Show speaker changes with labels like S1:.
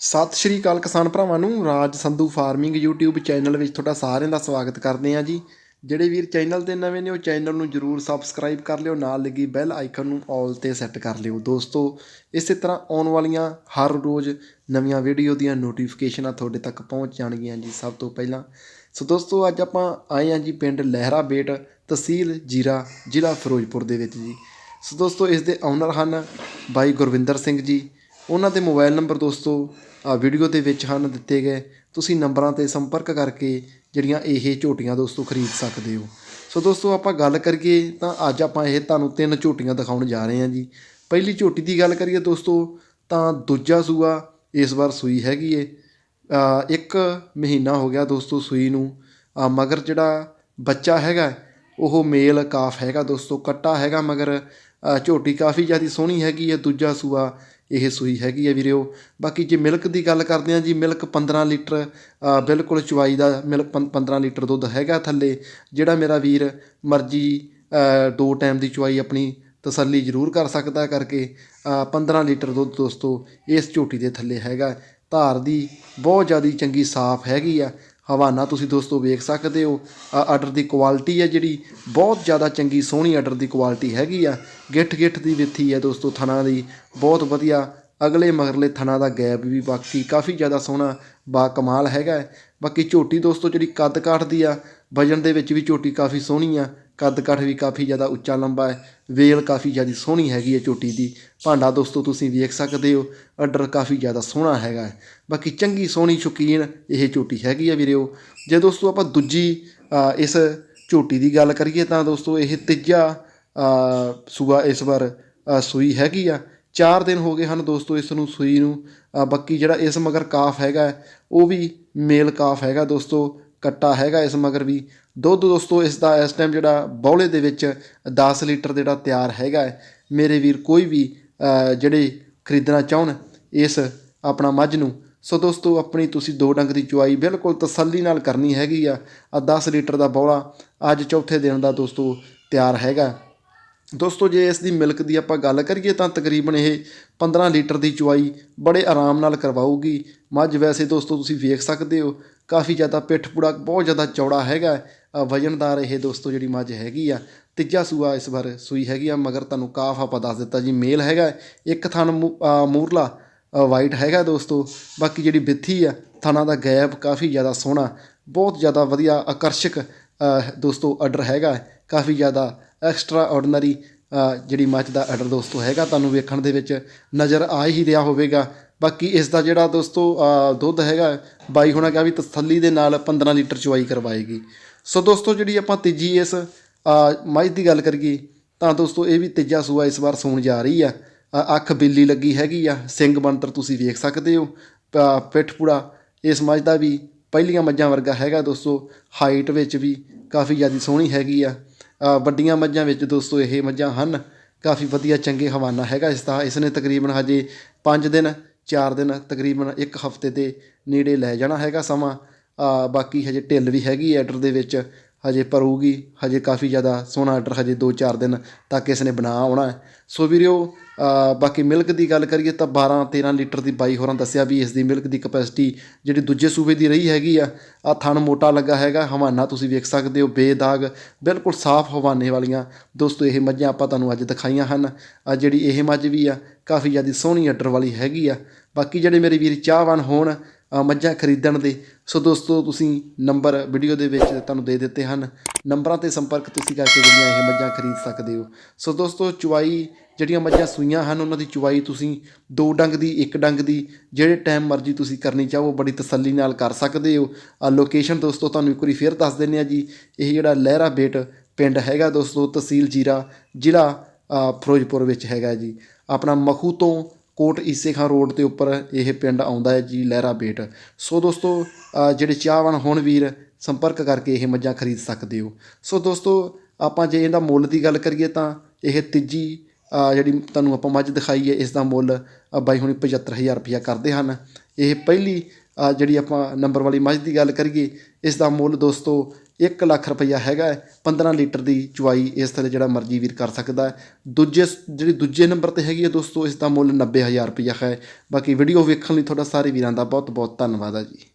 S1: ਸਤਿ ਸ਼੍ਰੀ ਅਕਾਲ ਕਿਸਾਨ ਭਰਾਵਾਂ ਨੂੰ, Raj Sandhu farming YouTube channel ਵਿੱਚ ਤੁਹਾਡਾ ਸਾਰਿਆਂ ਦਾ ਸਵਾਗਤ ਕਰਦੇ ਹਾਂ ਜੀ। ਜਿਹੜੇ ਵੀਰ ਚੈਨਲ ਤੇ ਨਵੇਂ ਨੇ, ਉਹ ਚੈਨਲ ਨੂੰ ਜਰੂਰ ਸਬਸਕ੍ਰਾਈਬ ਕਰ ਲਿਓ, ਨਾਲ ਲੱਗੀ ਬੈਲ ਆਈਕਨ ਨੂੰ ਆਲ ਤੇ ਸੈੱਟ ਕਰ ਲਿਓ। ਦੋਸਤੋ, ਇਸੇ ਤਰ੍ਹਾਂ ਆਉਣ ਵਾਲੀਆਂ ਹਰ ਰੋਜ਼ ਨਵੀਆਂ ਵੀਡੀਓ ਦੀਆਂ ਨੋਟੀਫਿਕੇਸ਼ਨਾਂ ਤੁਹਾਡੇ ਤੱਕ ਪਹੁੰਚ ਜਾਣਗੀਆਂ ਜੀ, ਸਭ ਤੋਂ ਪਹਿਲਾਂ। ਸੋ ਦੋਸਤੋ, ਅੱਜ ਆਪਾਂ ਆਏ ਹਾਂ ਜੀ ਪਿੰਡ ਲਹਿਰਾ ਬੇਟ, ਤਹਿਸੀਲ ਜੀਰਾ, ਜ਼ਿਲ੍ਹਾ ਫਿਰੋਜ਼ਪੁਰ ਦੇ ਵਿੱਚ ਜੀ। ਸੋ ਦੋਸਤੋ, ਇਸ ਦੇ ਓਨਰ ਹਨ ਬਾਈ ਗੁਰਵਿੰਦਰ ਸਿੰਘ ਜੀ। ਉਹਨਾਂ ਦੇ ਮੋਬਾਈਲ ਨੰਬਰ ਦੋਸਤੋ ਆ ਵੀਡੀਓ ਦੇ ਵਿੱਚ ਹਨ ਦਿੱਤੇ ਗਏ। ਤੁਸੀਂ ਨੰਬਰਾਂ ਤੇ ਸੰਪਰਕ ਕਰਕੇ ਜਿਹੜੀਆਂ ਇਹ ਝੋਟੀਆਂ ਦੋਸਤੋ ਖਰੀਦ ਸਕਦੇ ਹੋ। ਸੋ ਦੋਸਤੋ, ਆਪਾਂ ਗੱਲ ਕਰੀਏ ਤਾਂ ਅੱਜ ਆਪਾਂ ਇਹ ਤੁਹਾਨੂੰ ਤਿੰਨ ਝੋਟੀਆਂ ਦਿਖਾਉਣ ਜਾ ਰਹੇ ਹਾਂ ਜੀ। ਪਹਿਲੀ ਝੋਟੀ ਦੀ ਗੱਲ ਕਰੀਏ ਦੋਸਤੋ, ਤਾਂ ਦੂਜਾ ਸੂਆ ਇਸ ਵਾਰ ਸੂਈ ਹੈਗੀ ਏ। ਇੱਕ ਮਹੀਨਾ ਹੋ ਗਿਆ ਦੋਸਤੋ ਸੂਈ ਨੂੰ। ਮਗਰ ਜਿਹੜਾ ਬੱਚਾ ਹੈਗਾ, ਉਹ ਮੇਲ ਕਾਫ ਹੈਗਾ ਦੋਸਤੋ, ਕੱਟਾ ਹੈਗਾ ਮਗਰ। ਝੋਟੀ ਕਾਫੀ ਜ਼ਿਆਦਾ ਸੋਹਣੀ ਹੈਗੀ ਹੈ ਦੂਜਾ ਸੂਆ ਇਹ ਸੂਈ ਹੈਗੀ ਹੈ ਵੀਰਿਓ। ਬਾਕੀ ਜੇ ਮਿਲਕ ਦੀ ਗੱਲ ਕਰਦੇ ਹਾਂ ਜੀ ਮਿਲਕ 15 ਲੀਟਰ ਬਿਲਕੁਲ ਚੁਆਈ ਦਾ ਮਿਲਕ 15 ਲੀਟਰ ਦੁੱਧ ਹੈਗਾ ਥੱਲੇ। ਜਿਹੜਾ ਮੇਰਾ ਵੀਰ ਮਰਜ਼ੀ ਦੋ ਟਾਈਮ ਦੀ ਚੁਆਈ ਆਪਣੀ ਤਸੱਲੀ ਜ਼ਰੂਰ ਕਰ ਸਕਦਾ ਕਰਕੇ ਅ, 15 ਲੀਟਰ ਦੁੱਧ ਦੋਸਤੋ ਇਸ ਝੋਟੀ ਦੇ ਥੱਲੇ ਹੈਗਾ। ਧਾਰ ਦੀ ਬਹੁਤ ਜ਼ਿਆਦਾ ਚੰਗੀ ਸਾਫ਼ ਹੈਗੀ ਆ। ਹਵਾਨਾ ਤੁਸੀਂ ਦੋਸਤੋ ਵੇਖ ਸਕਦੇ ਹੋ। ਆ ਆਰਡਰ ਦੀ ਕੁਆਲਿਟੀ ਹੈ ਜਿਹੜੀ, ਬਹੁਤ ਜ਼ਿਆਦਾ ਚੰਗੀ ਸੋਹਣੀ ਆਰਡਰ ਦੀ ਕੁਆਲਿਟੀ ਹੈਗੀ ਆ। ਗਿੱਠ ਗਿੱਠ ਦੀ ਵਿੱਥੀ ਹੈ ਦੋਸਤੋ ਥਣਾ ਦੀ। ਬਹੁਤ ਵਧੀਆ। ਅਗਲੇ ਮਗਰਲੇ ਥਣਾ ਦਾ ਗੈਪ ਵੀ ਬਾਕੀ ਕਾਫੀ ਜ਼ਿਆਦਾ ਸੋਹਣਾ ਬਾ ਕਮਾਲ ਹੈਗਾ ਹੈ। ਬਾਕੀ ਝੋਟੀ ਦੋਸਤੋ ਜਿਹੜੀ ਕੱਦ ਕਾਠ ਦੀ ਆ, ਵਜਨ ਦੇ ਵਿੱਚ ਵੀ ਝੋਟੀ ਕਾਫੀ ਸੋਹਣੀ ਆ। ਕੱਦ ਕਾਠ ਵੀ ਕਾਫੀ ਜ਼ਿਆਦਾ ਉੱਚਾ ਲੰਬਾ ਹੈ ਵੇਲ ਕਾਫੀ ਜ਼ਿਆਦਾ ਸੋਹਣੀ ਹੈਗੀ ਹੈ ਝੋਟੀ ਦੀ। ਭਾਂਡਾ ਦੋਸਤੋ ਤੁਸੀਂ ਵੇਖ ਸਕਦੇ ਹੋ ਆਰਡਰ ਕਾਫੀ ਜ਼ਿਆਦਾ ਸੋਹਣਾ ਹੈਗਾ ਹੈ। ਬਾਕੀ ਚੰਗੀ ਸੋਹਣੀ ਸ਼ੌਕੀਨ ਇਹ ਝੋਟੀ ਹੈਗੀ ਆ ਵੀਰਿਓ। ਜੇ ਦੋਸਤੋ ਆਪਾਂ ਦੂਜੀ ਇਸ ਝੋਟੀ ਦੀ ਗੱਲ ਕਰੀਏ ਤਾਂ ਦੋਸਤੋ ਇਹ ਤੀਜਾ ਅ, ਸੂਆ ਇਸ ਵਾਰ ਸੂਈ ਹੈਗੀ ਆ। ਚਾਰ ਦਿਨ ਹੋ ਗਏ ਹਨ ਦੋਸਤੋ ਇਸ ਨੂੰ ਸੂਈ ਨੂੰ। ਬਾਕੀ ਜਿਹੜਾ ਇਸ ਮਗਰ ਕਾਫ ਹੈਗਾ ਉਹ ਵੀ ਮੇਲ ਕਾਫ ਹੈਗਾ ਦੋਸਤੋ। ਕੱਟਾ ਹੈਗਾ ਇਸ ਮਗਰ ਵੀ। ਦੁੱਧ ਦੋਸਤੋ, ਇਸ ਦਾ ਇਸ ਟਾਈਮ ਜਿਹੜਾ ਬੌਲੇ ਦੇ ਵਿੱਚ 10 ਲੀਟਰ ਜਿਹੜਾ ਤਿਆਰ ਹੈਗਾ ਮੇਰੇ ਵੀਰ ਕੋਈ ਵੀ ਜਿਹੜੇ ਖਰੀਦਣਾ ਚਾਹਣ ਇਸ ਆਪਣਾ ਮੱਝ ਨੂੰ। ਸੋ ਦੋਸਤੋ, ਆਪਣੀ ਤੁਸੀਂ ਦੋ ਡੰਗ ਦੀ ਚੁਆਈ ਬਿਲਕੁਲ ਤਸੱਲੀ ਨਾਲ ਕਰਨੀ ਹੈਗੀ ਆ। ਆ 10 ਲੀਟਰ ਦਾ ਬੌਲਾ ਅੱਜ ਚੌਥੇ ਦਿਨ ਦਾ ਦੋਸਤੋ ਤਿਆਰ ਹੈਗਾ। ਦੋਸਤੋ, ਜੇ ਇਸ ਦੀ ਮਿਲਕ ਦੀ ਆਪਾਂ ਗੱਲ ਕਰੀਏ ਤਾਂ ਤਕਰੀਬਨ ਇਹ 15 ਲੀਟਰ ਦੀ ਚੁਆਈ ਬੜੇ ਆਰਾਮ ਨਾਲ ਕਰਵਾਊਗੀ। ਮੱਝ ਵੈਸੇ ਦੋਸਤੋ ਤੁਸੀਂ ਵੇਖ ਸਕਦੇ ਹੋ, ਕਾਫੀ ਜ਼ਿਆਦਾ ਪਿੱਠ ਪੂੜਾ ਬਹੁਤ ਜ਼ਿਆਦਾ ਚੌੜਾ ਹੈਗਾ। ਵਜ਼ਨਦਾਰ ਇਹ ਦੋਸਤੋ ਜਿਹੜੀ ਮੱਝ ਹੈਗੀ ਆ, ਤੀਜਾ ਸੂਆ ਇਸ ਵਾਰ ਸੂਈ ਹੈਗੀ ਆ, ਮਗਰ ਤੁਹਾਨੂੰ ਕਾਫ ਆਪਾਂ ਦੱਸ ਦਿੱਤਾ ਜੀ, ਮੇਲ ਹੈਗਾ। ਇੱਕ ਥਣ ਮੂ- ਮੂਰਲਾ ਵਾਈਟ ਹੈਗਾ ਦੋਸਤੋ, ਬਾਕੀ ਜਿਹੜੀ ਬਿੱਥੀ ਆ, ਥਣਾ ਦਾ ਗੈਪ ਕਾਫੀ ਜ਼ਿਆਦਾ ਸੋਹਣਾ, ਬਹੁਤ ਜ਼ਿਆਦਾ ਵਧੀਆ ਆਕਰਸ਼ਕ ਦੋਸਤੋ ਆਰਡਰ ਹੈਗਾ। ਕਾਫੀ ਜ਼ਿਆਦਾ ਐਕਸਟਰਾ ਆਰਡੀਨਰੀ ਜਿਹੜੀ ਮੱਝ ਦਾ ਆਰਡਰ ਦੋਸਤੋ ਹੈਗਾ, ਤੁਹਾਨੂੰ ਵੇਖਣ ਦੇ ਵਿੱਚ ਨਜ਼ਰ ਆ ਹੀ ਰਿਹਾ ਹੋਵੇਗਾ। ਬਾਕੀ ਇਸ ਦਾ ਜਿਹੜਾ ਦੋਸਤੋ ਦੁੱਧ ਹੈਗਾ, ਬਾਈ ਹੋਣਾ ਕਿਹਾ ਵੀ ਤਸੱਲੀ ਦੇ ਨਾਲ 15 ਲੀਟਰ ਚੁਆਈ ਕਰਵਾਏਗੀ। ਸੋ ਦੋਸਤੋ ਜਿਹੜੀ ਆਪਾਂ ਤੀਜੀ ਇਸ ਮੱਝ ਦੀ ਗੱਲ ਕਰੀਏ, ਤਾਂ ਦੋਸਤੋ ਇਹ ਵੀ ਤੀਜਾ ਸੂਆ ਇਸ ਵਾਰ ਸੌਣ ਜਾ ਰਹੀ ਆ। ਅੱਖ ਬਿੱਲੀ ਲੱਗੀ ਹੈਗੀ ਆ। ਸਿੰਘ ਬਣਤਰ ਤੁਸੀਂ ਵੇਖ ਸਕਦੇ ਹੋ। ਪ- ਪਿੱਠ ਪੂੜਾ ਇਸ ਮੱਝ ਦਾ ਵੀ ਪਹਿਲੀਆਂ ਮੱਝਾਂ ਵਰਗਾ ਹੈਗਾ ਦੋਸਤੋ। ਹਾਈਟ ਵਿੱਚ ਵੀ ਕਾਫੀ ਜ਼ਿਆਦਾ ਸੋਹਣੀ ਹੈਗੀ ਆ। ਵੱਡੀਆਂ ਮੱਝਾਂ ਵਿੱਚ ਦੋਸਤੋ ਇਹ ਮੱਝਾਂ ਹਨ। ਕਾਫੀ ਵਧੀਆ ਚੰਗੇ ਹਵਾਨਾ ਹੈਗਾ ਇਸ ਦਾ। ਇਸ ਨੇ ਤਕਰੀਬਨ ਹਜੇ 5 ਦਿਨ 4 ਦਿਨ ਤਕਰੀਬਨ ਇੱਕ ਹਫ਼ਤੇ ਦੇ ਨੇੜੇ ਲੈ ਜਾਣਾ ਹੈਗਾ ਸਮਾਂ। ਬਾਕੀ ਹਜੇ ਢਿੱਲ ਵੀ ਹੈਗੀ ਐਡਰ ਦੇ ਵਿੱਚ। ਹਜੇ ਭਰੂਗੀ, ਹਜੇ ਕਾਫੀ ਜ਼ਿਆਦਾ ਸੋਹਣਾ ਆਰਡਰ ਹਜੇ 2-4 ਦਿਨ ਤੱਕ ਇਸ ਨੇ ਬਣਾ ਆਉਣਾ ਸੋ ਵੀਰਿਓ ਬਾਕੀ ਮਿਲਕ ਦੀ ਗੱਲ ਕਰੀਏ ਤਾਂ 12-13 ਲੀਟਰ ਦੀ ਬਾਈ ਹੋਰਾਂ ਦੱਸਿਆ ਵੀ ਇਸ ਦੀ ਮਿਲਕ ਦੀ ਕਪੈਸਿਟੀ ਜਿਹੜੀ ਦੂਜੇ ਸੂਬੇ ਦੀ ਰਹੀ ਹੈਗੀ ਆ ਆ ਥਣ ਮੋਟਾ ਲੱਗਾ ਹੈਗਾ, ਹਵਾਨਾ ਤੁਸੀਂ ਵੇਖ ਸਕਦੇ ਹੋ, ਬੇਦਾਗ, ਬਿਲਕੁਲ ਸਾਫ਼ ਹਵਾਨੇ ਵਾਲੀਆਂ ਦੋਸਤੋ, ਇਹ ਮੱਝਾਂ ਆਪਾਂ ਤੁਹਾਨੂੰ ਅੱਜ ਦਿਖਾਈਆਂ ਹਨ। ਆ ਜਿਹੜੀ ਇਹ ਮੱਝ ਵੀ ਆ, ਕਾਫੀ ਜ਼ਿਆਦਾ ਸੋਹਣੀ ਆਰਡਰ ਵਾਲੀ ਹੈਗੀ ਆ। ਬਾਕੀ ਜਿਹੜੇ ਮੇਰੇ ਵੀਰ ਚਾਹਵਾਨ ਹੋਣ ਮੱਝਾਂ ਖਰੀਦਣ ਦੇ। ਸੋ ਦੋਸਤੋ, ਤੁਸੀਂ ਨੰਬਰ ਵੀਡੀਓ ਦੇ ਵਿੱਚ ਤੁਹਾਨੂੰ ਦੇ ਦਿੱਤੇ ਹਨ। ਨੰਬਰਾਂ ਤੇ ਸੰਪਰਕ ਤੁਸੀਂ ਕਰਕੇ ਜਿਹੜੀਆਂ ਇਹ ਮੱਝਾਂ ਖਰੀਦ ਸਕਦੇ ਹੋ। ਸੋ ਦੋਸਤੋ, ਚੁਆਈ ਜਿਹੜੀਆਂ ਮੱਝਾਂ ਸੂਈਆਂ ਹਨ, ਉਹਨਾਂ ਦੀ ਚੁਆਈ ਤੁਸੀਂ ਦੋ ਡੰਗ ਦੀ, ਇੱਕ ਡੰਗ ਦੀ, ਜਿਹੜੇ ਟਾਈਮ ਮਰਜ਼ੀ ਤੁਸੀਂ ਕਰਨੀ ਚਾਹੋ, ਬੜੀ ਤਸੱਲੀ ਨਾਲ ਕਰ ਸਕਦੇ ਹੋ। ਆ ਲੋਕੇਸ਼ਨ ਦੋਸਤੋ, ਤੁਹਾਨੂੰ ਇੱਕ ਵਾਰੀ ਫੇਰ ਦੱਸ ਦਿੰਦੇ ਆ ਜੀ। ਇਹ ਜਿਹੜਾ ਲਹਿਰਾ ਬੇਟ ਪਿੰਡ ਹੈਗਾ ਦੋਸਤੋ, ਤਹਿਸੀਲ ਜੀਰਾ ਜ਼ਿਲ੍ਹਾ ਫਿਰੋਜ਼ਪੁਰ ਵਿੱਚ ਹੈਗਾ ਜੀ। ਆਪਣਾ ਮਖੂ ਤੋਂ ਕੋਟ ਈਸੇ ਖਾਂ ਰੋਡ ਦੇ ਉੱਪਰ ਇਹ ਪਿੰਡ ਆਉਂਦਾ ਹੈ ਜੀ ਲਹਿਰਾ ਬੇਟ। ਸੋ ਦੋਸਤੋ ਜਿਹੜੇ ਚਾਹਵਾਨ ਹੁਣ ਵੀਰ, ਸੰਪਰਕ ਕਰਕੇ ਇਹ ਮੱਝਾਂ ਖਰੀਦ ਸਕਦੇ ਹੋ। ਸੋ ਦੋਸਤੋ, ਆਪਾਂ ਜੇ ਇਹਦਾ ਮੁੱਲ ਦੀ ਗੱਲ ਕਰੀਏ ਤਾਂ ਇਹ ਤੀਜੀ ਜਿਹੜੀ ਤੁਹਾਨੂੰ ਆਪਾਂ ਮੱਝ ਦਿਖਾਈ ਹੈ ਇਸ ਦਾ ਮੁੱਲ ਬਾਈ ਹੁਣੀ 75000 ਰੁਪਇਆ ਕਰਦੇ ਹਨ। ਇਹ ਪਹਿਲੀ ਜਿਹੜੀ ਆਪਾਂ ਨੰਬਰ ਵਾਲੀ ਮੱਝ ਦੀ ਗੱਲ ਕਰੀਏ ਇਸ ਦਾ ਮੁੱਲ ਦੋਸਤੋ 1 ਲੱਖ ਰੁਪਈਆ ਹੈਗਾ ਹੈ। 15 ਲੀਟਰ ਦੀ ਚੁਆਈ ਇਸ ਥੱਲੇ ਜਿਹੜਾ ਮਰਜ਼ੀ ਵੀਰ ਕਰ ਸਕਦਾ ਹੈ ਦੂਜੇ ਜਿਹੜੀ ਦੂਜੇ ਨੰਬਰ ਤੇ ਹੈਗੀ ਹੈ ਦੋਸਤੋ, ਇਸ ਦਾ ਮੁੱਲ 90000 ਰੁਪਈਆ ਹੈ ਬਾਕੀ ਵੀਡੀਓ ਵੇਖਣ ਲਈ ਤੁਹਾਡਾ ਸਾਰੇ ਵੀਰਾਂ ਦਾ ਬਹੁਤ ਬਹੁਤ ਧੰਨਵਾਦ ਹੈ ਜੀ